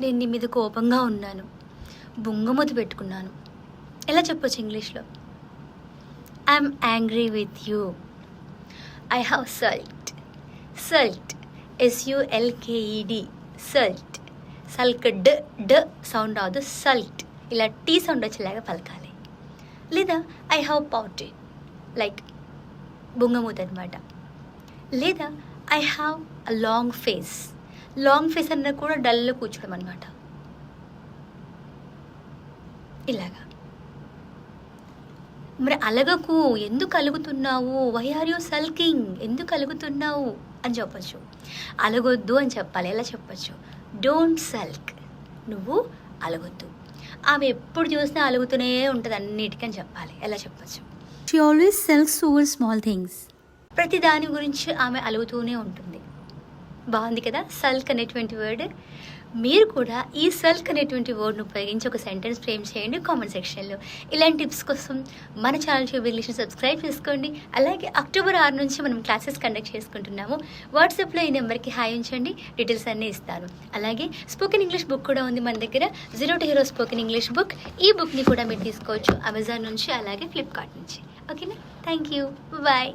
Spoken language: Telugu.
నేను నీ మీద కోపంగా ఉన్నాను. బుంగమూతి పెట్టుకున్నాను. ఎలా చెప్పొచ్చు ఇంగ్లీష్లో? I'm angry with you I have sulked sulked S U L K E D sulked sulk d d sound అవదు సల్ట్ ఇలా టీ సౌండ్ వచ్చేలాగా పలకాలి. లేదా ఐ హ్యావ్ పౌటెడ్ లైక్ బుంగమూత అనమాట లేదా I have a long face long face అన్న కూడా డల్లో కూర్చోడం అనమాట ఇలాగా. మరి అలగకు ఎందుకు అలుగుతున్నావు? వై ఆర్ యూ సల్కింగ్ ఎందుకు అలుగుతున్నావు? అని చెప్పచ్చు. అలగొద్దు అని చెప్పాలి. ఎలా చెప్పచ్చు? డోంట్ సల్క్ నువ్వు అలగొద్దు. ఆమె ఎప్పుడు చూసినా అలుగుతూనే ఉంటుంది అన్నిటికని చెప్పాలి. ఎలా చెప్పచ్చు? She always sulks over small things ప్రతి దాని గురించి ఆమె అలుగుతూనే ఉంటుంది. బాగుంది కదా సల్క్ అనేటువంటి వర్డ్ మీరు కూడా ఈ సల్క్ అనేటువంటి వర్డ్ను ఉపయోగించి ఒక సెంటెన్స్ ఫ్రేమ్ చేయండి కామెంట్ సెక్షన్లో ఇలాంటి టిప్స్ కోసం మన ఛానల్ ట్యూబ్ సబ్స్క్రైబ్ చేసుకోండి. అలాగే అక్టోబర్ ఆరు నుంచి మనం క్లాసెస్ కండక్ట్ చేసుకుంటున్నాము. వాట్సాప్లో ఈ నెంబర్కి హాయ్ ఉంచండి. డీటెయిల్స్ అన్నీ ఇస్తాను. అలాగే స్పోకెన్ ఇంగ్లీష్ బుక్ కూడా ఉంది మన దగ్గర. Zero to hero spoken English book ఈ బుక్ని కూడా మీరు తీసుకోవచ్చు అమెజాన్ నుంచి అలాగే ఫ్లిప్కార్ట్ నుంచి. ఓకేనా థ్యాంక్ యూ బాయ్